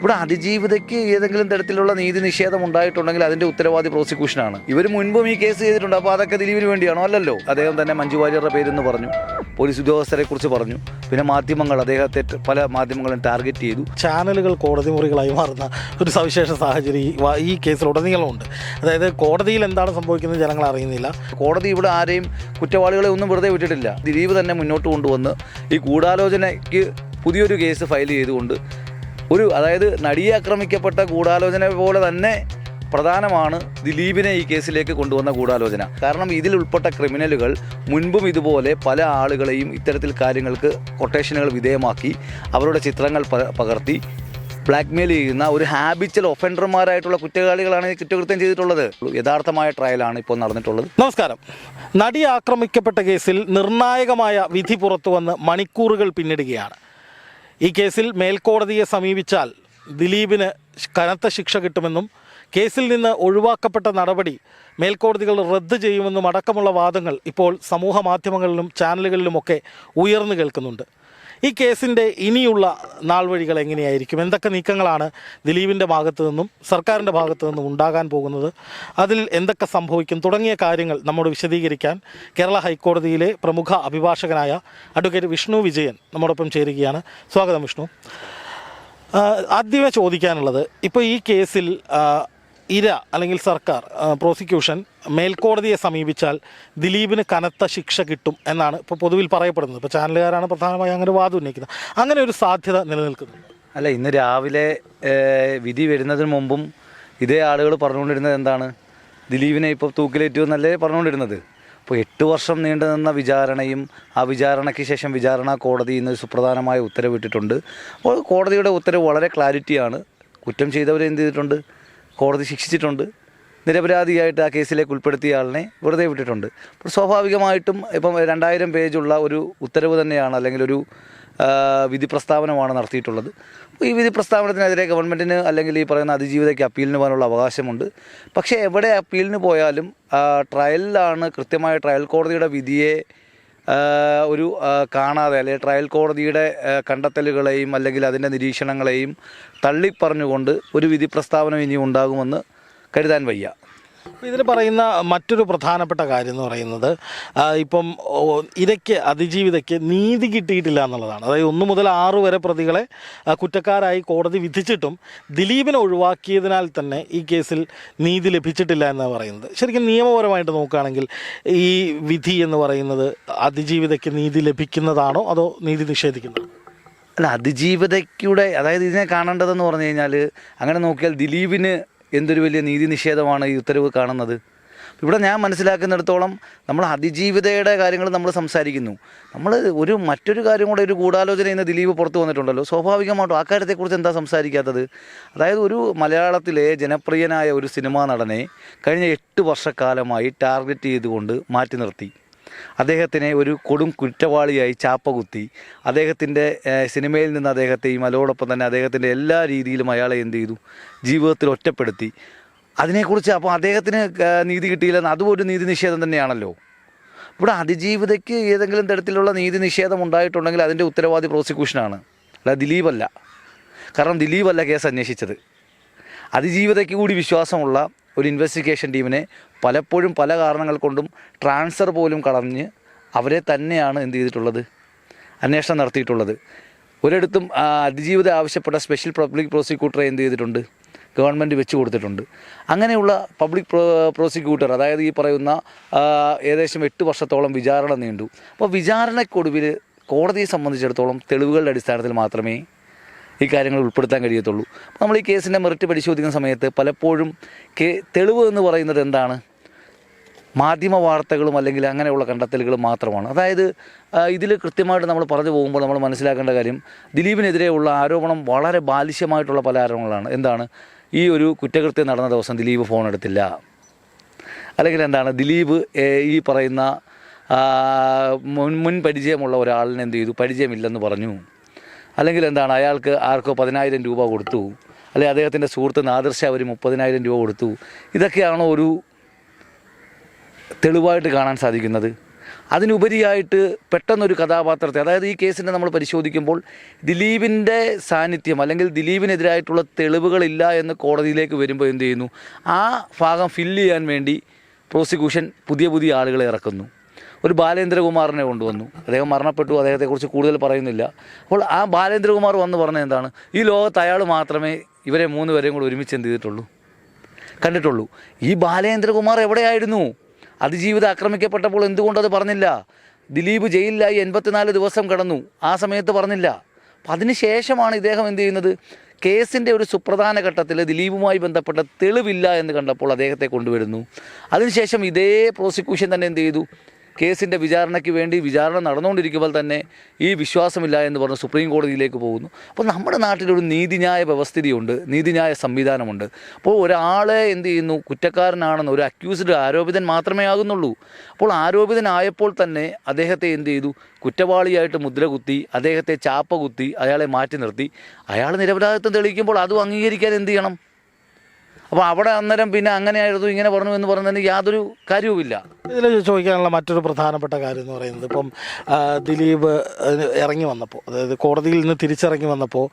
ഇവിടെ അതിജീവിതയ്ക്ക് ഏതെങ്കിലും തരത്തിലുള്ള നീതി നിഷേധം ഉണ്ടായിട്ടുണ്ടെങ്കിൽ അതിന്റെ ഉത്തരവാദി പ്രോസിക്യൂഷനാണ്. ഇവർ മുൻപും ഈ കേസ് ചെയ്തിട്ടുണ്ട്. അപ്പോൾ അതൊക്കെ ദിലീപിന് വേണ്ടിയാണോ? അല്ലല്ലോ. അദ്ദേഹം തന്നെ മഞ്ജു വാര്യരുടെ പേരെന്ന് പറഞ്ഞു. പോലീസ് ഉദ്യോഗസ്ഥരെ കുറിച്ച് പറഞ്ഞു. പിന്നെ മാധ്യമങ്ങൾ അദ്ദേഹത്തെ പല മാധ്യമങ്ങളും ടാർഗറ്റ് ചെയ്തു. ചാനലുകൾ കോടതി മുറികളായി മാറുന്ന ഒരു സവിശേഷ സാഹചര്യം ഈ കേസിലുടനീളമുണ്ട്. അതായത് കോടതിയിൽ എന്താണ് സംഭവിക്കുന്നത് ജനങ്ങൾ അറിയുന്നില്ല. കോടതി ഇവിടെ ആരെയും കുറ്റവാളികളെ ഒന്നും വെറുതെ വിട്ടിട്ടില്ല. ദിലീപ് തന്നെ മുന്നോട്ട് കൊണ്ടുവന്ന് ഈ ഗൂഢാലോചനയ്ക്ക് പുതിയൊരു കേസ് ഫയൽ ചെയ്തുകൊണ്ട് ഒരു അതായത് നടിയെ ആക്രമിക്കപ്പെട്ട ഗൂഢാലോചന പോലെ തന്നെ പ്രധാനമാണ് ദിലീപിനെ ഈ കേസിലേക്ക് കൊണ്ടുവന്ന ഗൂഢാലോചന. കാരണം ഇതിൽ ഉൾപ്പെട്ട ക്രിമിനലുകൾ മുൻപും ഇതുപോലെ പല ആളുകളെയും ഇത്തരത്തിൽ കാര്യങ്ങൾക്ക് കൊട്ടേഷനുകൾ വിധേയമാക്കി അവരുടെ ചിത്രങ്ങൾ പകർത്തി ബ്ലാക്ക്മെയിൽ ചെയ്യുന്ന ഒരു ഹാബിച്ചൽ ഒഫൻഡർമാരായിട്ടുള്ള കുറ്റവാളികളാണ് ഈ കുറ്റകൃത്യം ചെയ്തിട്ടുള്ളത്. യഥാർത്ഥമായ ട്രയലാണ് ഇപ്പോൾ നടന്നിട്ടുള്ളത്. നമസ്കാരം. നടി ആക്രമിക്കപ്പെട്ട കേസിൽ നിർണായകമായ വിധി പുറത്തു വന്ന് മണിക്കൂറുകൾ പിന്നിടുകയാണ്. ഈ കേസിൽ മേൽക്കോടതിയെ സമീപിച്ചാൽ ദിലീപിന് കനത്ത ശിക്ഷ കിട്ടുമെന്നും കേസിൽ നിന്ന് ഒഴിവാക്കപ്പെട്ട നടപടി മേൽക്കോടതികൾ റദ്ദ് ചെയ്യുമെന്നും അടക്കമുള്ള വാദങ്ങൾ ഇപ്പോൾ സമൂഹ മാധ്യമങ്ങളിലും ചാനലുകളിലുമൊക്കെ ഉയർന്നു കേൾക്കുന്നുണ്ട്. ഈ കേസിന്റെ ഇനിയുള്ള നാൾവഴികൾ എങ്ങനെയായിരിക്കും? എന്തൊക്കെ നീക്കങ്ങളാണ് ദിലീപിന്റെ ഭാഗത്തു നിന്നും സർക്കാരിന്റെ ഭാഗത്തു നിന്നും ഉണ്ടാകാൻ പോകുന്നത്? അതിൽ എന്തൊക്കെ സംഭവിക്കും? തുടങ്ങിയ കാര്യങ്ങൾ നമ്മോട് വിശദീകരിക്കാൻ കേരള ഹൈക്കോടതിയിലെ പ്രമുഖ അഭിഭാഷകനായ അഡ്വക്കേറ്റ് വിഷ്ണു വിജയൻ നമ്മോടൊപ്പം ചേരുകയാണ്. സ്വാഗതം വിഷ്ണു. ആദ്യമേ ചോദിക്കാനുള്ളത് ഇപ്പോൾ ഈ കേസിൽ ഇര അല്ലെങ്കിൽ സർക്കാർ പ്രോസിക്യൂഷൻ മേൽക്കോടതിയെ സമീപിച്ചാൽ ദിലീപിന് കനത്ത ശിക്ഷ കിട്ടും എന്നാണ് ഇപ്പോൾ പൊതുവിൽ പറയപ്പെടുന്നത്. ഇപ്പോൾ ചാനലുകാരാണ് പ്രധാനമായും അങ്ങനെ വാദം ഉന്നയിക്കുന്നത് അങ്ങനെ ഒരു സാധ്യത നിലനിൽക്കുന്നുണ്ട്. അല്ല ഇന്ന് രാവിലെ വിധി വരുന്നതിന് മുമ്പും ഇതേ ആളുകൾ പറഞ്ഞുകൊണ്ടിരുന്നത് എന്താണ്? ദിലീപിനെ ഇപ്പോൾ തൂക്കിലേറ്റുമെന്നല്ലേ പറഞ്ഞുകൊണ്ടിരുന്നത്. അപ്പോൾ എട്ട് വർഷം നീണ്ടു നിന്ന വിചാരണയും ആ വിചാരണയ്ക്ക് ശേഷം വിചാരണ കോടതി ഇന്ന് സുപ്രധാനമായ ഉത്തരവിട്ടിട്ടുണ്ട്. അപ്പോൾ കോടതിയുടെ ഉത്തരവ് വളരെ ക്ലാരിറ്റിയാണ്. കുറ്റം ചെയ്തവരെ എന്ത് ചെയ്തിട്ടുണ്ട്? കോടതി ശിക്ഷിച്ചിട്ടുണ്ട്. നിരപരാധിയായിട്ട് ആ കേസിലേക്ക് ഉൾപ്പെടുത്തിയ ആളിനെ വെറുതെ വിട്ടിട്ടുണ്ട്. അപ്പോൾ സ്വാഭാവികമായിട്ടും ഇപ്പം രണ്ടായിരം പേജുള്ള ഒരു ഉത്തരവ് തന്നെയാണ് അല്ലെങ്കിൽ ഒരു വിധി പ്രസ്താവനമാണ് നടത്തിയിട്ടുള്ളത്. ഈ വിധി പ്രസ്താവനത്തിനെതിരെ ഗവൺമെന്റിന് അല്ലെങ്കിൽ ഈ പറയുന്ന അതിജീവിതയ്ക്ക് അപ്പീലിന് പോകാനുള്ള അവകാശമുണ്ട്. പക്ഷേ എവിടെ അപ്പീലിന് പോയാലും ട്രയലിലാണ് കൃത്യമായ ട്രയൽ കോടതിയുടെ വിധിയെ ഒരു കാണാതെ അല്ലെങ്കിൽ ട്രയൽ കോടതിയുടെ കണ്ടെത്തലുകളെയും അല്ലെങ്കിൽ അതിന്റെ നിരീക്ഷണങ്ങളെയും തള്ളിപ്പറഞ്ഞുകൊണ്ട് ഒരു വിധി പ്രസ്താവന ഇനി ഉണ്ടാകുമെന്ന് കരുതാൻ വയ്യ. ഇതിൽ പറയുന്ന മറ്റൊരു പ്രധാനപ്പെട്ട കാര്യം എന്ന് പറയുന്നത് ഇപ്പം ഇരയ്ക്ക് അതിജീവിതയ്ക്ക് നീതി കിട്ടിയിട്ടില്ല എന്നുള്ളതാണ്. അതായത് ഒന്ന് മുതൽ ആറ് വരെ പ്രതികളെ കുറ്റക്കാരായി കോടതി വിധിച്ചിട്ടും ദിലീപിനെ ഒഴിവാക്കിയതിനാൽ തന്നെ ഈ കേസിൽ നീതി ലഭിച്ചിട്ടില്ല എന്നാണ് പറയുന്നത്. ശരിക്കും നിയമപരമായിട്ട് നോക്കുകയാണെങ്കിൽ ഈ വിധി എന്ന് പറയുന്നത് അതിജീവിതയ്ക്ക് നീതി ലഭിക്കുന്നതാണോ അതോ നീതി നിഷേധിക്കുന്നതാണോ? അല്ല അതിജീവിതയ്ക്കൂടെ അതായത് ഇതിനെ കാണേണ്ടതെന്ന് പറഞ്ഞു കഴിഞ്ഞാൽ അങ്ങനെ നോക്കിയാൽ ദിലീപിന് എന്തൊരു വലിയ നീതി നിഷേധമാണ് ഈ ഉത്തരവ് കാണുന്നത്. ഇവിടെ ഞാൻ മനസ്സിലാക്കുന്നിടത്തോളം നമ്മൾ അതിജീവിതയുടെ കാര്യങ്ങൾ നമ്മൾ സംസാരിക്കുന്നു. നമ്മൾ ഒരു മറ്റൊരു കാര്യം കൂടെ ഒരു ഗൂഢാലോചന ഇന്ന് ദിലീപ് പുറത്തു വന്നിട്ടുണ്ടല്ലോ. സ്വാഭാവികമായിട്ടും ആ കാര്യത്തെക്കുറിച്ച് എന്താ സംസാരിക്കാത്തത്? അതായത് ഒരു മലയാളത്തിലെ ജനപ്രിയനായ ഒരു സിനിമാ നടനെ കഴിഞ്ഞ എട്ട് വർഷക്കാലമായി ടാർഗറ്റ് ചെയ്തുകൊണ്ട് മാറ്റി നിർത്തി. അദ്ദേഹത്തിനെ ഒരു കൊടും കുറ്റവാളിയായി ചാപ്പകുത്തി. അദ്ദേഹത്തിന്റെ സിനിമയിൽ നിന്ന് അദ്ദേഹത്തെയും അതോടൊപ്പം തന്നെ അദ്ദേഹത്തിന്റെ എല്ലാ രീതിയിലും അയാളെ എന്ത് ചെയ്തു? ജീവിതത്തിൽ ഒറ്റപ്പെടുത്തി. അതിനെക്കുറിച്ച് അപ്പോൾ അദ്ദേഹത്തിന് നീതി കിട്ടിയില്ലെന്ന് അതും ഒരു നീതി നിഷേധം തന്നെയാണല്ലോ. ഇവിടെ അതിജീവിതയ്ക്ക് ഏതെങ്കിലും തരത്തിലുള്ള നീതി നിഷേധം ഉണ്ടായിട്ടുണ്ടെങ്കിൽ അതിന്റെ ഉത്തരവാദി പ്രോസിക്യൂഷനാണ്. അല്ല ദിലീപല്ല. കാരണം ദിലീപല്ല കേസ് അന്വേഷിച്ചത്. അതിജീവിതയ്ക്ക് കൂടി വിശ്വാസമുള്ള ഒരു ഇൻവെസ്റ്റിഗേഷൻ ടീമിനെ പലപ്പോഴും പല കാരണങ്ങൾ കൊണ്ടും ട്രാൻസ്ഫർ പോലും കളഞ്ഞ് അവരെ തന്നെയാണ് എന്ത് ചെയ്തിട്ടുള്ളത്? അന്വേഷണം നടത്തിയിട്ടുള്ളത്. ഒരിടത്തും അതിജീവിത ആവശ്യപ്പെട്ട സ്പെഷ്യൽ പബ്ലിക് പ്രോസിക്യൂട്ടറെ എന്ത് ചെയ്തിട്ടുണ്ട്? ഗവൺമെന്റ് വെച്ച് കൊടുത്തിട്ടുണ്ട്. അങ്ങനെയുള്ള പബ്ലിക് പ്രോ പ്രോസിക്യൂട്ടർ അതായത് ഈ പറയുന്ന ഏകദേശം എട്ട് വർഷത്തോളം വിചാരണ നീണ്ടു. അപ്പോൾ വിചാരണയ്ക്കൊടുവിൽ കോടതിയെ സംബന്ധിച്ചിടത്തോളം തെളിവുകളുടെ അടിസ്ഥാനത്തിൽ മാത്രമേ ഈ കാര്യങ്ങൾ ഉൾപ്പെടുത്താൻ കഴിയത്തുള്ളൂ. നമ്മൾ ഈ കേസിന്റെ മെറിറ്റ് പരിശോധിക്കുന്ന സമയത്ത് പലപ്പോഴും കേ തെളിവ് എന്ന് പറയുന്നത് എന്താണ്? മാധ്യമ വാർത്തകളും അല്ലെങ്കിൽ അങ്ങനെയുള്ള കണ്ടെത്തലുകളും മാത്രമാണ്. അതായത് ഇതിൽ കൃത്യമായിട്ട് നമ്മൾ പറഞ്ഞു പോകുമ്പോൾ നമ്മൾ മനസ്സിലാക്കേണ്ട കാര്യം ദിലീപിനെതിരെയുള്ള ആരോപണം വളരെ ബാലിശ്യമായിട്ടുള്ള പല ആരോപണങ്ങളാണ്. എന്താണ്? ഈ ഒരു കുറ്റകൃത്യം നടന്ന ദിവസം ദിലീപ് ഫോൺ എടുത്തില്ല. അല്ലെങ്കിൽ എന്താണ്? ദിലീപ് ഈ പറയുന്ന മുൻ മുൻ പരിചയമുള്ള ഒരാളിനെ എന്ത് ചെയ്തു? പരിചയമില്ലെന്ന് പറഞ്ഞു. അല്ലെങ്കിൽ എന്താണ് അയാൾക്ക് ആർക്കോ പതിനായിരം രൂപ കൊടുത്തു അല്ലെങ്കിൽ അദ്ദേഹത്തിന്റെ സുഹൃത്ത് നാദർശ അവർ മുപ്പതിനായിരം രൂപ കൊടുത്തു. ഇതൊക്കെയാണോ ഒരു തെളിവായിട്ട് കാണാൻ സാധിക്കുന്നത്? അതിനുപരിയായിട്ട് പെട്ടെന്നൊരു കഥാപാത്രത്തെ അതായത് ഈ കേസിനെ നമ്മൾ പരിശോധിക്കുമ്പോൾ ദിലീപിന്റെ സാന്നിധ്യം അല്ലെങ്കിൽ ദിലീപിനെതിരായിട്ടുള്ള തെളിവുകളില്ല എന്ന് കോടതിയിലേക്ക് വരുമ്പോൾ എന്ത് ചെയ്യുന്നു? ആ ഭാഗം ഫില്ല് ചെയ്യാൻ വേണ്ടി പ്രോസിക്യൂഷൻ പുതിയ പുതിയ ആളുകളെ ഇറക്കുന്നു. ഒരു ബാലേന്ദ്രകുമാറിനെ കൊണ്ടുവന്നു. അദ്ദേഹം മരണപ്പെട്ടു അദ്ദേഹത്തെക്കുറിച്ച് കൂടുതൽ പറയുന്നില്ല. അപ്പോൾ ആ ബാലേന്ദ്രകുമാർ വന്ന് പറഞ്ഞത് എന്താണ്? ഈ ലോകത്ത് അയാൾ മാത്രമേ ഇവരെ മൂന്ന് പേരെയും കൂടെ ഒരുമിച്ച് എന്ത് ചെയ്തിട്ടുള്ളൂ? കണ്ടിട്ടുള്ളൂ. ഈ ബാലേന്ദ്രകുമാർ എവിടെയായിരുന്നു? അതിജീവിതം ആക്രമിക്കപ്പെട്ടപ്പോൾ എന്തുകൊണ്ടത് പറഞ്ഞില്ല? ദിലീപ് ജയിലിലായി എൺപത്തിനാല് ദിവസം കടന്നു. ആ സമയത്ത് പറഞ്ഞില്ല. അപ്പം അതിനുശേഷമാണ് ഇദ്ദേഹം എന്ത് ചെയ്യുന്നത്? കേസിന്റെ ഒരു സുപ്രധാന ഘട്ടത്തിൽ ദിലീപുമായി ബന്ധപ്പെട്ട തെളിവില്ല എന്ന് കണ്ടപ്പോൾ അദ്ദേഹത്തെ കൊണ്ടുവരുന്നു. അതിനുശേഷം ഇതേ പ്രോസിക്യൂഷൻ തന്നെ എന്ത് ചെയ്തു? കേസിന്റെ വിചാരണയ്ക്ക് വേണ്ടി വിചാരണ നടന്നുകൊണ്ടിരിക്കുമ്പോൾ തന്നെ ഈ വിശ്വാസമില്ല എന്ന് പറഞ്ഞ് സുപ്രീം കോടതിയിലേക്ക് പോകുന്നു. അപ്പോൾ നമ്മുടെ നാട്ടിലൊരു നീതിന്യായ വ്യവസ്ഥിതിയുണ്ട് നീതിന്യായ സംവിധാനമുണ്ട്. അപ്പോൾ ഒരാളെ എന്ത് ചെയ്യുന്നു? കുറ്റക്കാരനാണെന്ന് ഒരു അക്യൂസ്ഡ് ആരോപിതൻ മാത്രമേ ആകുന്നുള്ളൂ. അപ്പോൾ ആരോപിതനായപ്പോൾ തന്നെ അദ്ദേഹത്തെ എന്ത് ചെയ്തു? കുറ്റവാളിയായിട്ട് മുദ്ര കുത്തി അദ്ദേഹത്തെ ചാപ്പ കുത്തി അയാളെ മാറ്റി നിർത്തി. അയാൾ നിരപരാധിത്വം തെളിയിക്കുമ്പോൾ അതും അംഗീകരിക്കാൻ എന്ത് ചെയ്യണം? അപ്പോൾ അവിടെ അന്നേരം പിന്നെ അങ്ങനെയായിരുന്നു ഇങ്ങനെ പറഞ്ഞു എന്ന് പറഞ്ഞതിന് യാതൊരു കാര്യവുമില്ല. ഇതിൽ ചോദിക്കാനുള്ള മറ്റൊരു പ്രധാനപ്പെട്ട കാര്യം എന്ന് പറയുന്നത് ഇപ്പം ദിലീപ് ഇറങ്ങി വന്നപ്പോൾ അതായത് കോടതിയിൽ നിന്ന് തിരിച്ചിറങ്ങി വന്നപ്പോൾ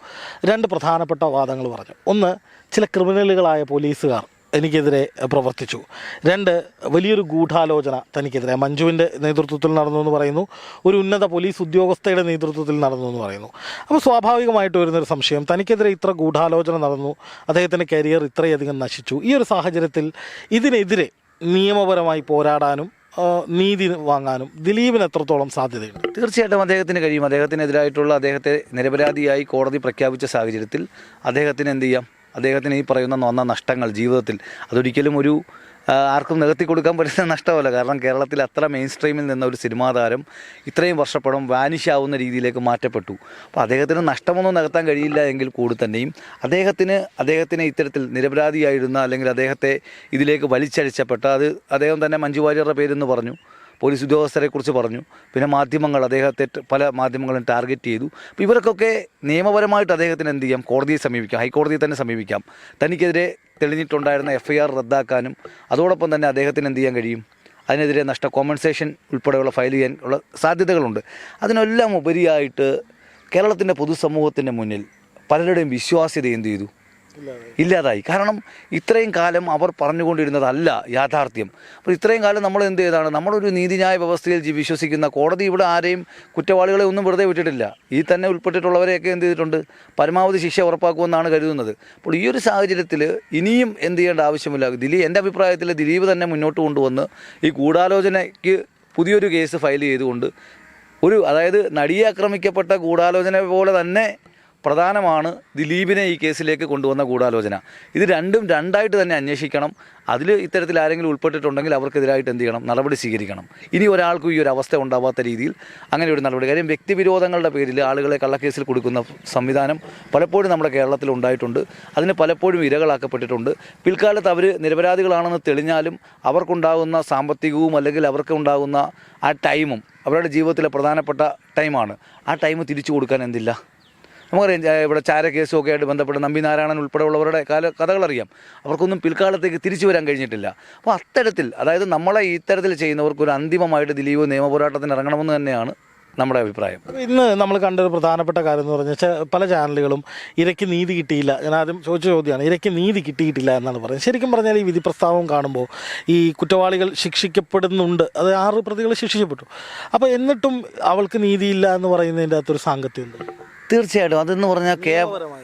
രണ്ട് പ്രധാനപ്പെട്ട വാദങ്ങൾ പറഞ്ഞു. ഒന്ന് ചില ക്രിമിനലുകളായ പോലീസുകാർ എനിക്കെതിരെ പ്രവർത്തിച്ചു. രണ്ട് വലിയൊരു ഗൂഢാലോചന തനിക്കെതിരെ. മഞ്ജുവിന്റെ നേതൃത്വത്തിൽ നടന്നു എന്ന് പറയുന്നു. ഒരു ഉന്നത പോലീസ് ഉദ്യോഗസ്ഥയുടെ നേതൃത്വത്തിൽ നടന്നു എന്ന് പറയുന്നു. അപ്പോൾ സ്വാഭാവികമായിട്ട് വരുന്നൊരു സംശയം. തനിക്കെതിരെ ഇത്ര ഗൂഢാലോചന നടന്നു. അദ്ദേഹത്തിന്റെ കരിയർ ഇത്രയധികം നശിച്ചു. ഈ ഒരു സാഹചര്യത്തിൽ ഇതിനെതിരെ നിയമപരമായി പോരാടാനും നീതി വാങ്ങാനും ദിലീപിന് എത്രത്തോളം സാധ്യതയുണ്ട്? തീർച്ചയായിട്ടും അദ്ദേഹത്തിന് കഴിയും. അദ്ദേഹത്തിനെതിരായിട്ടുള്ള അദ്ദേഹത്തെ നിരപരാധിയായി കോടതി പ്രഖ്യാപിച്ച സാഹചര്യത്തിൽ അദ്ദേഹത്തിന് എന്ത് ചെയ്യാം? അദ്ദേഹത്തിന് ഈ പറയുന്ന വന്ന നഷ്ടങ്ങൾ ജീവിതത്തിൽ അതൊരിക്കലും ഒരു ആർക്കും നികത്തി കൊടുക്കാൻ പറ്റുന്ന നഷ്ടമല്ല. കാരണം കേരളത്തിൽ അത്ര മെയിൻ സ്ട്രീമിൽ നിന്ന ഒരു സിനിമാ താരം ഇത്രയും വർഷപ്പെടും വാനിഷ് ആവുന്ന രീതിയിലേക്ക് മാറ്റപ്പെട്ടു. അപ്പോൾ അദ്ദേഹത്തിന് നഷ്ടമൊന്നും നികത്താൻ കഴിയില്ല എങ്കിൽ കൂടി തന്നെയും അദ്ദേഹത്തിന് അദ്ദേഹത്തിന് ഇത്തരത്തിൽ നിരപരാധിയായിരുന്ന അല്ലെങ്കിൽ അദ്ദേഹത്തെ ഇതിലേക്ക് വലിച്ചഴിച്ചപ്പെട്ട അത് അദ്ദേഹം തന്നെ മഞ്ജു വാര്യറുടെ പേരെന്ന് പറഞ്ഞു. പോലീസ് ഉദ്യോഗസ്ഥരെ കുറിച്ച് പറഞ്ഞു. പിന്നെ മാധ്യമങ്ങൾ അദ്ദേഹത്തെ പല മാധ്യമങ്ങളും ടാർഗറ്റ് ചെയ്തു. അപ്പോൾ ഇവർക്കൊക്കെ നിയമപരമായിട്ട് അദ്ദേഹത്തിന് എന്ത് ചെയ്യാം? കോടതിയെ സമീപിക്കാം. ഹൈക്കോടതിയെ തന്നെ സമീപിക്കാം. തനിക്കെതിരെ തെളിഞ്ഞിട്ടുണ്ടായിരുന്ന എഫ് ഐ ആർ റദ്ദാക്കാനും അതോടൊപ്പം തന്നെ അദ്ദേഹത്തിന് എന്ത് ചെയ്യാൻ കഴിയും? അതിനെതിരെ നഷ്ട കോമ്പൻസേഷൻ ഉൾപ്പെടെയുള്ള ഫയൽ ചെയ്യാൻ ഉള്ള സാധ്യതകളുണ്ട്. അതിനെല്ലാം ഉപരിയായിട്ട് കേരളത്തിന്റെ പൊതുസമൂഹത്തിന്റെ മുന്നിൽ പലരുടെയും വിശ്വാസ്യത എന്ത് ചെയ്തു? ഇല്ലാതായി. കാരണം ഇത്രയും കാലം അവർ പറഞ്ഞുകൊണ്ടിരുന്നതല്ല യാഥാർത്ഥ്യം. അപ്പോൾ ഇത്രയും കാലം നമ്മൾ എന്ത് ചെയ്താണ്? നമ്മളൊരു നീതിന്യായ വ്യവസ്ഥയിൽ വിശ്വസിക്കുന്ന കോടതി ഇവിടെ ആരെയും കുറ്റവാളികളെ ഒന്നും വെറുതെ വിട്ടിട്ടില്ല. ഈ തന്നെ ഉൾപ്പെട്ടിട്ടുള്ളവരെയൊക്കെ എന്ത് ചെയ്തിട്ടുണ്ട്? പരമാവധി ശിക്ഷ ഉറപ്പാക്കുമെന്നാണ് കരുതുന്നത്. അപ്പോൾ ഈ ഒരു സാഹചര്യത്തിൽ ഇനിയും എന്ത് ചെയ്യേണ്ട ആവശ്യമില്ല. ദിലീപ് എന്റെ അഭിപ്രായത്തിൽ ദിലീപ് തന്നെ മുന്നോട്ട് കൊണ്ടുവന്ന് ഈ ഗൂഢാലോചനയ്ക്ക് പുതിയൊരു കേസ് ഫയൽ ചെയ്തുകൊണ്ട് ഒരു അതായത് നടിയെ ആക്രമിക്കപ്പെട്ട ഗൂഢാലോചന പോലെ തന്നെ പ്രധാനമാണ് ദിലീപിനെ ഈ കേസിലേക്ക് കൊണ്ടുവന്ന ഗൂഢാലോചന. ഇത് രണ്ടും രണ്ടായിട്ട് തന്നെ അന്വേഷിക്കണം. അതിൽ ഇത്തരത്തിൽ ആരെങ്കിലും ഉൾപ്പെട്ടിട്ടുണ്ടെങ്കിൽ അവർക്കെതിരായിട്ട് എന്ത് ചെയ്യണം? നടപടി സ്വീകരിക്കണം. ഇനി ഒരാൾക്കും ഈ ഒരു അവസ്ഥ ഉണ്ടാവാത്ത രീതിയിൽ അങ്ങനെ ഒരു നടപടി. കാര്യം വ്യക്തിവിരോധങ്ങളുടെ പേരിൽ ആളുകളെ കള്ളക്കേസിൽ കൊടുക്കുന്ന സംവിധാനം പലപ്പോഴും നമ്മുടെ കേരളത്തിൽ ഉണ്ടായിട്ടുണ്ട്. അതിന് പലപ്പോഴും ഇരകളാക്കപ്പെട്ടിട്ടുണ്ട്. പിൽക്കാലത്ത് അവർ നിരപരാധികളാണെന്ന് തെളിഞ്ഞാലും അവർക്കുണ്ടാകുന്ന സാമ്പത്തികവും അല്ലെങ്കിൽ അവർക്കുണ്ടാകുന്ന ആ ടൈമും അവരുടെ ജീവിതത്തിലെ പ്രധാനപ്പെട്ട ടൈമാണ്. ആ ടൈം തിരിച്ചു കൊടുക്കാൻ എന്തില്ല? നമുക്കറിയാം ഇവിടെ ചാര കേസുമൊക്കെ ആയിട്ട് ബന്ധപ്പെട്ട് നമ്പി നാരായണൻ ഉൾപ്പെടെയുള്ളവരുടെ കാല കഥകളറിയാം. അവർക്കൊന്നും പിൽക്കാലത്തേക്ക് തിരിച്ചു വരാൻ കഴിഞ്ഞിട്ടില്ല. അപ്പോൾ അത്തരത്തിൽ അതായത് നമ്മളെ ഇത്തരത്തിൽ ചെയ്യുന്നവർക്ക് ഒരു അന്തിമമായിട്ട് ദിലീപ് നിയമപോരാട്ടത്തിന് ഇറങ്ങണമെന്ന് തന്നെയാണ് നമ്മുടെ അഭിപ്രായം. ഇന്ന് നമ്മൾ കണ്ടൊരു പ്രധാനപ്പെട്ട കാര്യം എന്ന് പറഞ്ഞാൽ പല ചാനലുകളും ഇരയ്ക്ക് നീതി കിട്ടിയില്ല. ഞാൻ ആദ്യം ചോദിച്ച ചോദ്യമാണ് ഇരയ്ക്ക് നീതി കിട്ടിയിട്ടില്ല എന്നാണ് പറയുന്നത്. ശരിക്കും പറഞ്ഞാൽ ഈ വിധി പ്രസ്താവം കാണുമ്പോൾ ഈ കുറ്റവാളികൾ ശിക്ഷിക്കപ്പെടുന്നുണ്ട്. അത് ആറ് പ്രതികൾ ശിക്ഷിക്കപ്പെട്ടു. അപ്പോൾ എന്നിട്ടും അവൾക്ക് നീതിയില്ല എന്ന് പറയുന്നതിന്റെ അകത്തൊരു സാങ്കത്യമുണ്ട് തീർച്ചയായിട്ടും അതെന്ന് പറഞ്ഞാൽ കേ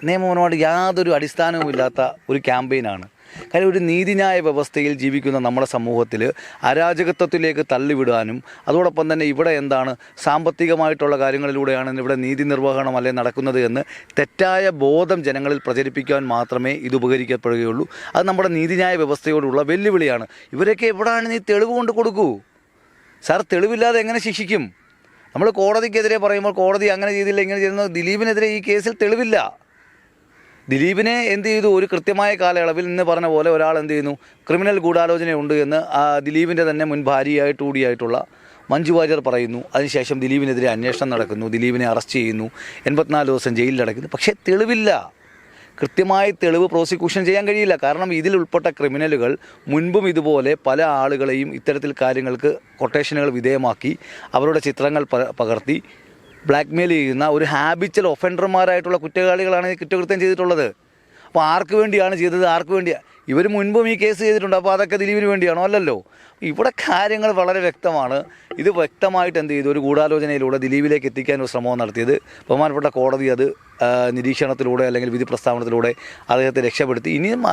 നിയമപരമായിട്ട്. യാതൊരു അടിസ്ഥാനവുമില്ലാത്ത ഒരു ക്യാമ്പയിനാണ്. കാര്യം ഒരു നീതിന്യായ വ്യവസ്ഥയിൽ ജീവിക്കുന്ന നമ്മുടെ സമൂഹത്തിൽ അരാജകത്വത്തിലേക്ക് തള്ളിവിടാനും അതോടൊപ്പം തന്നെ ഇവിടെ എന്താണ് സാമ്പത്തികമായിട്ടുള്ള കാര്യങ്ങളിലൂടെയാണ് ഇവിടെ നീതി നിർവഹണം അല്ലെ നടക്കുന്നത് എന്ന് തെറ്റായ ബോധം ജനങ്ങളിൽ പ്രചരിപ്പിക്കാൻ മാത്രമേ ഇത് ഉപകരിക്കപ്പെടുകയുള്ളൂ. അത് നമ്മുടെ നീതിന്യായ വ്യവസ്ഥയോടുള്ള വെല്ലുവിളിയാണ്. ഇവരൊക്കെ എവിടെയാണ് നീ തെളിവ് കൊണ്ട് കൊടുക്കൂ? സാർ തെളിവില്ലാതെ എങ്ങനെ ശിക്ഷിക്കും? നമ്മൾ കോടതിക്കെതിരെ പറയുമ്പോൾ കോടതി അങ്ങനെ ചെയ്തില്ല ഇങ്ങനെ ചെയ്യുന്ന ദിലീപിനെതിരെ ഈ കേസിൽ തെളിവില്ല. ദിലീപിനെ എന്ത് ചെയ്തു? ഒരു കൃത്യമായ കാലയളവിൽ ഇന്ന് പറഞ്ഞ പോലെ ഒരാൾ എന്ത് ചെയ്യുന്നു? ക്രിമിനൽ ഗൂഢാലോചനയുണ്ട് എന്ന് ദിലീപിന്റെ തന്നെ മുൻ ഭാര്യയായിട്ട് കൂടിയായിട്ടുള്ള മഞ്ജു വാര്യർ പറയുന്നു. അതിനുശേഷം ദിലീപിനെതിരെ അന്വേഷണം നടക്കുന്നു. ദിലീപിനെ അറസ്റ്റ് ചെയ്യുന്നു. എൺപത്തിനാല് ദിവസം ജയിലിലടക്കുന്നു. പക്ഷേ തെളിവില്ല. കൃത്യമായി തെളിവ് പ്രോസിക്യൂഷൻ ചെയ്യാൻ കഴിയില്ല. കാരണം ഇതിൽ ഉൾപ്പെട്ട ക്രിമിനലുകൾ മുൻപും ഇതുപോലെ പല ആളുകളെയും ഇത്തരത്തിൽ കാര്യങ്ങൾക്ക് കൊട്ടേഷനുകൾ വിധേയമാക്കി അവരുടെ ചിത്രങ്ങൾ പകർത്തി ബ്ലാക്ക്മെയിൽ ചെയ്യുന്ന ഒരു ഹാബിച്ചൽ ഒഫൻഡർമാരായിട്ടുള്ള കുറ്റവാളികളാണ് ഈ കുറ്റകൃത്യം ചെയ്തിട്ടുള്ളത്. അപ്പോൾ ആർക്ക് വേണ്ടിയാണ് ചെയ്തത്? ആർക്ക് വേണ്ടിയാണ് ഇവർ മുൻപും ഈ കേസ് ചെയ്തിട്ടുണ്ട്. അപ്പോൾ അതൊക്കെ ദിലീപിന് വേണ്ടിയാണോ? അല്ലല്ലോ. ഇവിടെ കാര്യങ്ങൾ വളരെ വ്യക്തമാണ്. ഇത് വ്യക്തമായിട്ട് എന്ത് ചെയ്തു? ഒരു ഗൂഢാലോചനയിലൂടെ ദിലീപിലേക്ക് എത്തിക്കാൻ ഒരു ശ്രമം നടത്തിയത്. ബഹുമാനപ്പെട്ട കോടതി അത് നിരീക്ഷണത്തിലൂടെ അല്ലെങ്കിൽ വിധി പ്രസ്താവനത്തിലൂടെ അദ്ദേഹത്തെ രക്ഷപ്പെടുത്തി. ഇനിയും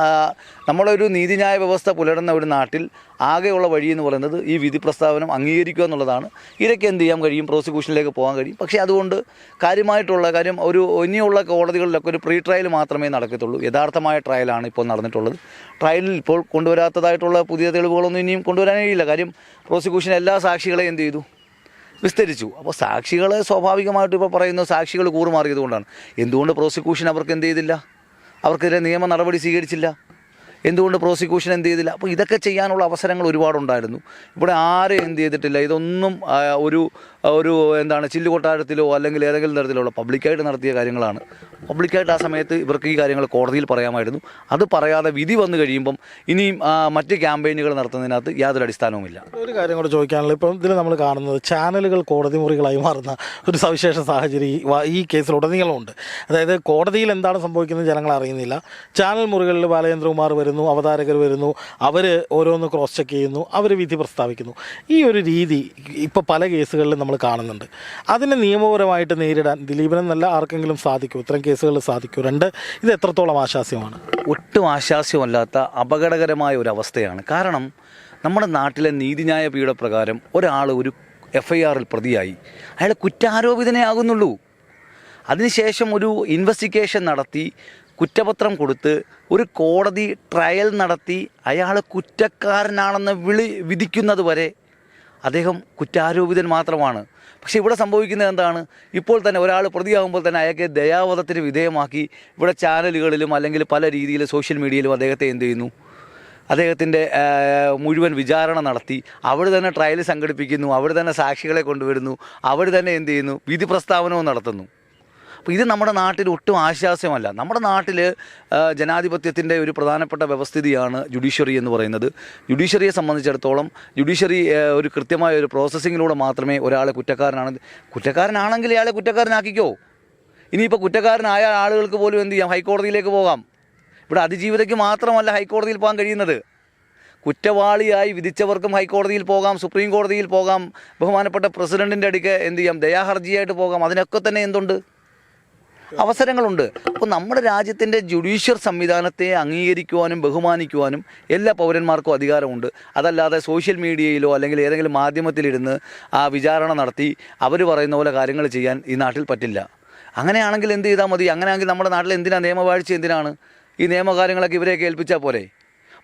നമ്മളൊരു നീതിന്യായ വ്യവസ്ഥ പുലരുന്ന ഒരു നാട്ടിൽ ആകെയുള്ള വഴി എന്ന് പറയുന്നത് ഈ വിധി പ്രസ്താവനം അംഗീകരിക്കുക എന്നുള്ളതാണ്. ഇതൊക്കെ എന്ത് ചെയ്യാൻ കഴിയും? പ്രോസിക്യൂഷനിലേക്ക് പോകാൻ കഴിയും. പക്ഷേ അതുകൊണ്ട് കാര്യമായിട്ടുള്ള കാര്യം ഒരു ഇനിയുള്ള കോടതികളിലൊക്കെ ഒരു പ്രീ ട്രയൽ മാത്രമേ നടക്കത്തുള്ളൂ. യഥാർത്ഥമായ ട്രയലാണ് ഇപ്പോൾ നടന്നിട്ടുള്ളത്. ട്രയലിൽ ഇപ്പോൾ കൊണ്ടുവരാത്തതായിട്ടുള്ള പുതിയ തെളിവുകളൊന്നും ഇനിയും കൊണ്ടുവരാനേ ഇല്ല. കാര്യം പ്രോസിക്യൂഷൻ എല്ലാ സാക്ഷികളെയും എന്ത് ചെയ്തു? വിസ്തരിച്ചു. അപ്പോൾ സാക്ഷികൾ സ്വാഭാവികമായിട്ട് ഇപ്പോൾ പറയുന്നു സാക്ഷികൾ കൂറുമാറിയതുകൊണ്ടാണ് എന്തുകൊണ്ട് പ്രോസിക്യൂഷൻ അവർക്ക് എന്ത് ചെയ്തില്ല? അവർക്കെതിരെ നിയമ നടപടി സ്വീകരിച്ചില്ല. എന്തുകൊണ്ട് പ്രോസിക്യൂഷൻ എന്ത് ചെയ്തില്ല? അപ്പോൾ ഇതൊക്കെ ചെയ്യാനുള്ള അവസരങ്ങൾ ഒരുപാടുണ്ടായിരുന്നു. ഇവിടെ ആരും എന്ത് ചെയ്തിട്ടില്ല. ഇതൊന്നും ഒരു ഒരു എന്താണ് ചില്ലുകൊട്ടാരത്തിലോ അല്ലെങ്കിൽ ഏതെങ്കിലും തരത്തിലുള്ള പബ്ലിക്കായിട്ട് നടത്തിയ കാര്യങ്ങളാണ്. പബ്ലിക്കായിട്ട് ആ സമയത്ത് ഇവർക്ക് ഈ കാര്യങ്ങൾ കോടതിയിൽ പറയാമായിരുന്നു. അത് പറയാതെ വിധി വന്നു കഴിയുമ്പം ഇനിയും മറ്റ് ക്യാമ്പയിനുകൾ നടത്തുന്നതിനകത്ത് യാതൊരു അടിസ്ഥാനവുമില്ല. ഒരു കാര്യം കൂടെ ചോദിക്കാനുള്ള ഇപ്പം ഇതിൽ നമ്മൾ കാണുന്നത് ചാനലുകൾ കോടതി മുറികളായി മാറുന്ന ഒരു സവിശേഷ സാഹചര്യം ഈ കേസിൽ ഈ കേസിലുടനീളമുണ്ട്. അതായത് കോടതിയിൽ എന്താണ് സംഭവിക്കുന്നത് ജനങ്ങൾ അറിയുന്നില്ല. ചാനൽ മുറികളിൽ ബാലചന്ദ്രകുമാർ വരുന്നു അവതാരകർ വരുന്നു അവർ ഓരോന്ന് ക്രോസ് ചെക്ക് ചെയ്യുന്നു അവർ വിധി പ്രസ്താവിക്കുന്നു. ഈ ഒരു രീതി ഇപ്പോൾ പല കേസുകളിലും നമ്മൾ കാണുന്നുണ്ട്. അതിനെ നിയമപരമായിട്ട് നേരിടാൻ ദിലീപിനെന്നല്ല ആർക്കെങ്കിലും സാധിക്കും ഇത്തരം കേസുകളിൽ സാധിക്കും രണ്ട് ഇത് എത്രത്തോളം ആശാസ്യമാണ്? ഒട്ടും ആശാസ്യമല്ലാത്ത അപകടകരമായ ഒരു അവസ്ഥയാണ്. കാരണം നമ്മുടെ നാട്ടിലെ നീതിന്യായ പീഠപ്രകാരം ഒരാൾ ഒരു എഫ് ഐ ആറിൽ പ്രതിയായി. അയാൾ കുറ്റാരോപിതനേ ആകുന്നുള്ളൂ. അതിനുശേഷം ഒരു ഇൻവെസ്റ്റിഗേഷൻ നടത്തി കുറ്റപത്രം കൊടുത്ത് ഒരു കോടതി ട്രയൽ നടത്തി അയാൾ കുറ്റക്കാരനാണെന്ന് വിളി വിധിക്കുന്നത് വരെ അദ്ദേഹം കുറ്റാരോപിതൻ മാത്രമാണ്. പക്ഷേ ഇവിടെ സംഭവിക്കുന്നത് എന്താണ്? ഇപ്പോൾ തന്നെ ഒരാൾ പ്രതിയാകുമ്പോൾ തന്നെ അയാൾക്ക് ദയാവധത്തിന് വിധേയമാക്കി ഇവിടെ ചാനലുകളിലും അല്ലെങ്കിൽ പല രീതിയിൽ സോഷ്യൽ മീഡിയയിലും അദ്ദേഹത്തെ എന്ത് ചെയ്യുന്നു? അദ്ദേഹത്തിന്റെ മുഴുവൻ വിചാരണ നടത്തി. അവിടെ തന്നെ ട്രയൽ സംഘടിപ്പിക്കുന്നു. അവിടെ തന്നെ സാക്ഷികളെ കൊണ്ടുവരുന്നു. അവിടെ തന്നെ എന്ത് ചെയ്യുന്നു? വിധി പ്രസ്താവനവും നടത്തുന്നു. അപ്പോൾ ഇത് നമ്മുടെ നാട്ടിൽ ഒട്ടും ആശ്വാസ്യമല്ല. നമ്മുടെ നാട്ടിൽ ജനാധിപത്യത്തിന്റെ ഒരു പ്രധാനപ്പെട്ട വ്യവസ്ഥിതിയാണ് ജുഡീഷ്യറി എന്ന് പറയുന്നത്. ജുഡീഷ്യറിയെ സംബന്ധിച്ചിടത്തോളം ജുഡീഷ്യറി ഒരു കൃത്യമായ ഒരു പ്രോസസ്സിങ്ങിലൂടെ മാത്രമേ ഒരാളെ കുറ്റക്കാരനാണ്. കുറ്റക്കാരനാണെങ്കിൽ ഇയാളെ കുറ്റക്കാരനാക്കിക്കോ. ഇനിയിപ്പോൾ കുറ്റക്കാരനായ ആളുകൾക്ക് പോലും എന്ത് ചെയ്യാം? ഹൈക്കോടതിയിലേക്ക് പോകാം. ഇവിടെ അതിജീവിതയ്ക്ക് മാത്രമല്ല ഹൈക്കോടതിയിൽ പോകാൻ കഴിയുന്നത്. കുറ്റവാളിയായി വിധിച്ചവർക്കും ഹൈക്കോടതിയിൽ പോകാം സുപ്രീം കോടതിയിൽ പോകാം ബഹുമാനപ്പെട്ട പ്രസിഡന്റിന്റെ അടുക്ക് എന്ത് ചെയ്യാം? ദയാഹർജിയായിട്ട് പോകാം. അതിനൊക്കെ തന്നെ എന്തുണ്ട്? അവസരങ്ങളുണ്ട്. അപ്പോൾ നമ്മുടെ രാജ്യത്തിന്റെ ജുഡീഷ്യൽ സംവിധാനത്തെ അംഗീകരിക്കുവാനും ബഹുമാനിക്കുവാനും എല്ലാ പൗരന്മാർക്കും അധികാരമുണ്ട്. അതല്ലാതെ സോഷ്യൽ മീഡിയയിലോ അല്ലെങ്കിൽ ഏതെങ്കിലും മാധ്യമത്തിലിരുന്ന് ആ വിചാരണ നടത്തി അവർ പറയുന്ന പോലെ കാര്യങ്ങൾ ചെയ്യാൻ ഈ നാട്ടിൽ പറ്റില്ല. അങ്ങനെയാണെങ്കിൽ എന്ത് ചെയ്താൽ മതി? അങ്ങനെയാണെങ്കിൽ നമ്മുടെ നാട്ടിൽ എന്തിനാണ് നിയമവാഴ്ച എന്തിനാണ്? ഈ നിയമകാര്യങ്ങളൊക്കെ ഇവരെയൊക്കെ ഏൽപ്പിച്ചാൽ പോരെ?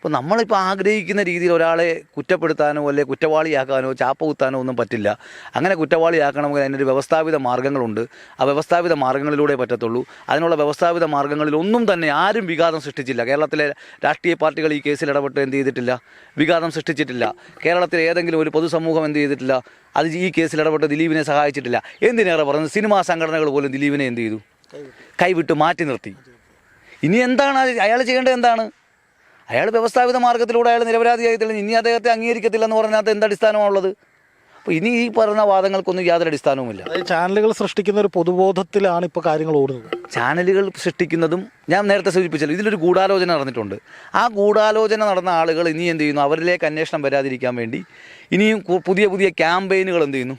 അപ്പോൾ നമ്മളിപ്പോൾ ആഗ്രഹിക്കുന്ന രീതിയിൽ ഒരാളെ കുറ്റപ്പെടുത്താനോ അല്ലെങ്കിൽ കുറ്റവാളിയാക്കാനോ ചാപ്പ കുത്താനോ ഒന്നും പറ്റില്ല. അങ്ങനെ കുറ്റവാളിയാക്കണമെങ്കിൽ അതിനൊരു വ്യവസ്ഥാപിത മാർഗങ്ങളുണ്ട് ആ വ്യവസ്ഥാപിത മാർഗങ്ങളിലൂടെ പറ്റത്തുള്ളൂ. അതിനുള്ള വ്യവസ്ഥാപിത മാർഗങ്ങളിലൊന്നും തന്നെ ആരും വിഘാതം സൃഷ്ടിച്ചില്ല. കേരളത്തിലെ രാഷ്ട്രീയ പാർട്ടികൾ ഈ കേസിൽ ഇടപെട്ട് എന്ത് ചെയ്തിട്ടില്ല? വിഘാതം സൃഷ്ടിച്ചിട്ടില്ല. കേരളത്തിലെ ഏതെങ്കിലും ഒരു പൊതുസമൂഹം എന്ത് ചെയ്തിട്ടില്ല? അത് ഈ കേസിൽ ഇടപെട്ട് ദിലീപിനെ സഹായിച്ചിട്ടില്ല. എന്തിനേറെ പറയുന്നത് സിനിമാ സംഘടനകൾ പോലും ദിലീപിനെ എന്ത് ചെയ്തു? കൈവിട്ട് മാറ്റി നിർത്തി. ഇനി എന്താണ് അയാൾ ചെയ്യേണ്ടത് എന്താണ്? അയാൾ വ്യവസ്ഥാപിത മാർഗത്തിലൂടെ അയാൾ നിരപരാധിയായി തെളിഞ്ഞ്. ഇനി അദ്ദേഹത്തെ അംഗീകരിക്കത്തില്ല എന്ന് പറഞ്ഞാൽ എന്ത് അടിസ്ഥാനമാണുള്ളത്? അപ്പോൾ ഇനി ഈ പറഞ്ഞ വാദങ്ങൾക്കൊന്നും യാതൊരു അടിസ്ഥാനവുമില്ല. ചാനലുകൾ സൃഷ്ടിക്കുന്ന ഒരു പൊതുബോധത്തിലാണ് ഇപ്പോൾ കാര്യങ്ങൾ ഓടുന്നത്. ചാനലുകൾ സൃഷ്ടിക്കുന്നതും ഞാൻ നേരത്തെ സൂചിപ്പിച്ചല്ലോ ഇതിലൊരു ഗൂഢാലോചന നടന്നിട്ടുണ്ട്. ആ ഗൂഢാലോചന നടന്ന ആളുകൾ ഇനി എന്ത് ചെയ്യുന്നു? അവരിലേക്ക് അന്വേഷണം വരാതിരിക്കാൻ വേണ്ടി ഇനിയും പുതിയ പുതിയ ക്യാമ്പയിനുകൾ എന്ത് ചെയ്യുന്നു?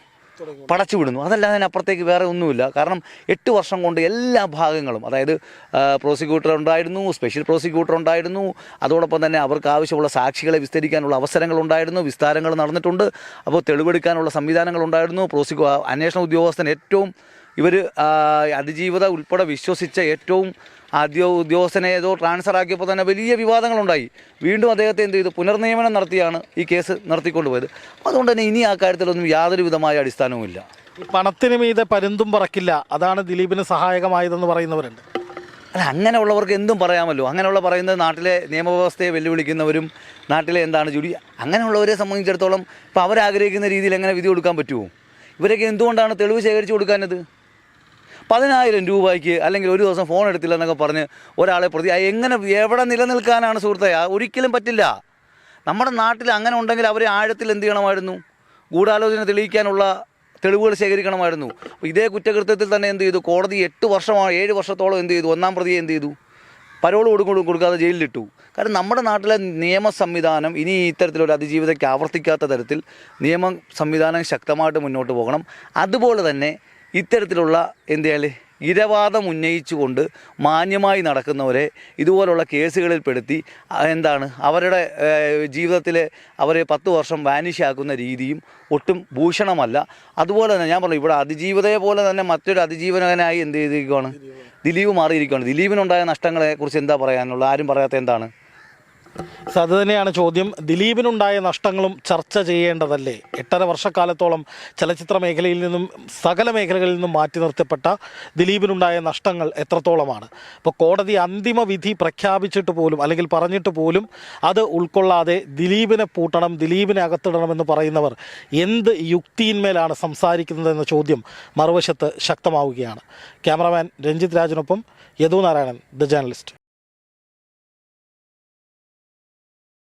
പടച്ചു വിടുന്നു. അതല്ലാതെ അതിനപ്പുറത്തേക്ക് വേറെ ഒന്നുമില്ല. കാരണം എട്ട് വർഷം കൊണ്ട് എല്ലാ ഭാഗങ്ങളും അതായത് പ്രോസിക്യൂട്ടർ ഉണ്ടായിരുന്നു സ്പെഷ്യൽ പ്രോസിക്യൂട്ടർ ഉണ്ടായിരുന്നു അതോടൊപ്പം തന്നെ അവർക്ക് ആവശ്യമുള്ള സാക്ഷികളെ വിസ്തരിക്കാനുള്ള അവസരങ്ങൾ ഉണ്ടായിരുന്നു വിസ്താരങ്ങൾ നടന്നിട്ടുണ്ട്. അപ്പോൾ തെളിവെടുക്കാനുള്ള സംവിധാനങ്ങൾ ഉണ്ടായിരുന്നു. പ്രോസിക്യൂ അന്വേഷണ ഉദ്യോഗസ്ഥൻ ഏറ്റവും ഇവർ അതിജീവിത ഉൾപ്പെടെ വിശ്വസിച്ച ഏറ്റവും ആദ്യ ഉദ്യോഗസ്ഥനെ ഏതോ ട്രാൻസ്ഫർ ആക്കിയപ്പോൾ തന്നെ വലിയ വിവാദങ്ങളുണ്ടായി. വീണ്ടും അദ്ദേഹത്തെ എന്ത് ചെയ്തു? പുനർനിയമനം നടത്തിയാണ് ഈ കേസ് നടത്തിക്കൊണ്ടുപോയത്. അതുകൊണ്ട് തന്നെ ഇനി ആ കാര്യത്തിലൊന്നും യാതൊരു വിധമായ അടിസ്ഥാനവുമില്ല പണത്തിന് മീതെ പരുന്തും പറക്കില്ല. അതാണ് ദിലീപിന് സഹായകമായതെന്ന് പറയുന്നവരുണ്ട്. അല്ല അങ്ങനെയുള്ളവർക്ക് എന്തും പറയാമല്ലോ. അങ്ങനെയുള്ള പറയുന്നത് നാട്ടിലെ നിയമവ്യവസ്ഥയെ വെല്ലുവിളിക്കുന്നവരും നാട്ടിലെ എന്താണ് ജുഡി അങ്ങനെയുള്ളവരെ സംബന്ധിച്ചിടത്തോളം ഇപ്പോൾ അവരാഗ്രഹിക്കുന്ന രീതിയിൽ എങ്ങനെ വിധി കൊടുക്കാൻ പറ്റുമോ? ഇവരൊക്കെ എന്തുകൊണ്ടാണ് തെളിവ് ശേഖരിച്ചു കൊടുക്കാനത് പതിനായിരം രൂപയ്ക്ക് അല്ലെങ്കിൽ ഒരു ദിവസം ഫോൺ എടുത്തില്ല എന്നൊക്കെ പറഞ്ഞ് ഒരാളെ പ്രതി എങ്ങനെ എവിടെ നിലനിൽക്കാനാണ് സുഹൃത്തെ? ഒരിക്കലും പറ്റില്ല. നമ്മുടെ നാട്ടിൽ അങ്ങനെ ഉണ്ടെങ്കിൽ അവരെ ആഴത്തിൽ എന്ത് ചെയ്യണമായിരുന്നു? ഗൂഢാലോചന തെളിയിക്കാനുള്ള തെളിവുകൾ ശേഖരിക്കണമായിരുന്നു. ഇതേ കുറ്റകൃത്യത്തിൽ തന്നെ എന്ത് ചെയ്തു? കോടതി എട്ട് വർഷമാണ് ഏഴ് വർഷത്തോളം എന്ത് ചെയ്തു? ഒന്നാം പ്രതിയെ എന്ത് ചെയ്തു? പരോൾ കൊടുക്കും കൊടുക്കാതെ ജയിലിലിട്ടു. കാരണം നമ്മുടെ നാട്ടിലെ നിയമ സംവിധാനം ഇനി ഇത്തരത്തിലൊരു അതിജീവിതയ്ക്ക് ആവർത്തിക്കാത്ത തരത്തിൽ നിയമ സംവിധാനം ശക്തമായിട്ട് മുന്നോട്ട് പോകണം. അതുപോലെ തന്നെ ഇത്തരത്തിലുള്ള എന്ത് ചെയ്യാൽ ഇരവാദം ഉന്നയിച്ചുകൊണ്ട് മാന്യമായി നടക്കുന്നവരെ ഇതുപോലുള്ള കേസുകളിൽ പെടുത്തി എന്താണ് അവരുടെ ജീവിതത്തിൽ അവരെ പത്ത് വർഷം വാനിഷാക്കുന്ന രീതിയും ഒട്ടും ഭൂഷണമല്ല. അതുപോലെ തന്നെ ഞാൻ പറഞ്ഞു ഇവിടെ അതിജീവിതയെ പോലെ തന്നെ മറ്റൊരു അതിജീവനകനായി എന്ത് ചെയ്തിരിക്കുകയാണ് ദിലീപ് മാറിയിരിക്കുകയാണ് ദിലീപിനുണ്ടായ നഷ്ടങ്ങളെക്കുറിച്ച് എന്താ പറയാനുള്ളത്? ആരും പറയാത്ത എന്താണ്? സോ അത് തന്നെയാണ് ചോദ്യം. ദിലീപിനുണ്ടായ നഷ്ടങ്ങളും ചർച്ച ചെയ്യേണ്ടതല്ലേ? എട്ടര വർഷക്കാലത്തോളം ചലച്ചിത്ര മേഖലയിൽ നിന്നും സകല മേഖലകളിൽ നിന്നും മാറ്റി നിർത്തപ്പെട്ട ദിലീപിനുണ്ടായ നഷ്ടങ്ങൾ എത്രത്തോളമാണ്? ഇപ്പോൾ കോടതി അന്തിമ വിധി പ്രഖ്യാപിച്ചിട്ട് പോലും അല്ലെങ്കിൽ പറഞ്ഞിട്ട് പോലും അത് ഉൾക്കൊള്ളാതെ ദിലീപിനെ പൂട്ടണം ദിലീപിനെ അകത്തിടണമെന്ന് പറയുന്നവർ എന്ത് യുക്തിയിന്മേലാണ് സംസാരിക്കുന്നതെന്ന ചോദ്യം മറുവശത്ത് ശക്തമാവുകയാണ്. ക്യാമറമാൻ രഞ്ജിത് രാജിനൊപ്പം യദു നാരായണൻ ദ ജേർണലിസ്റ്റ്.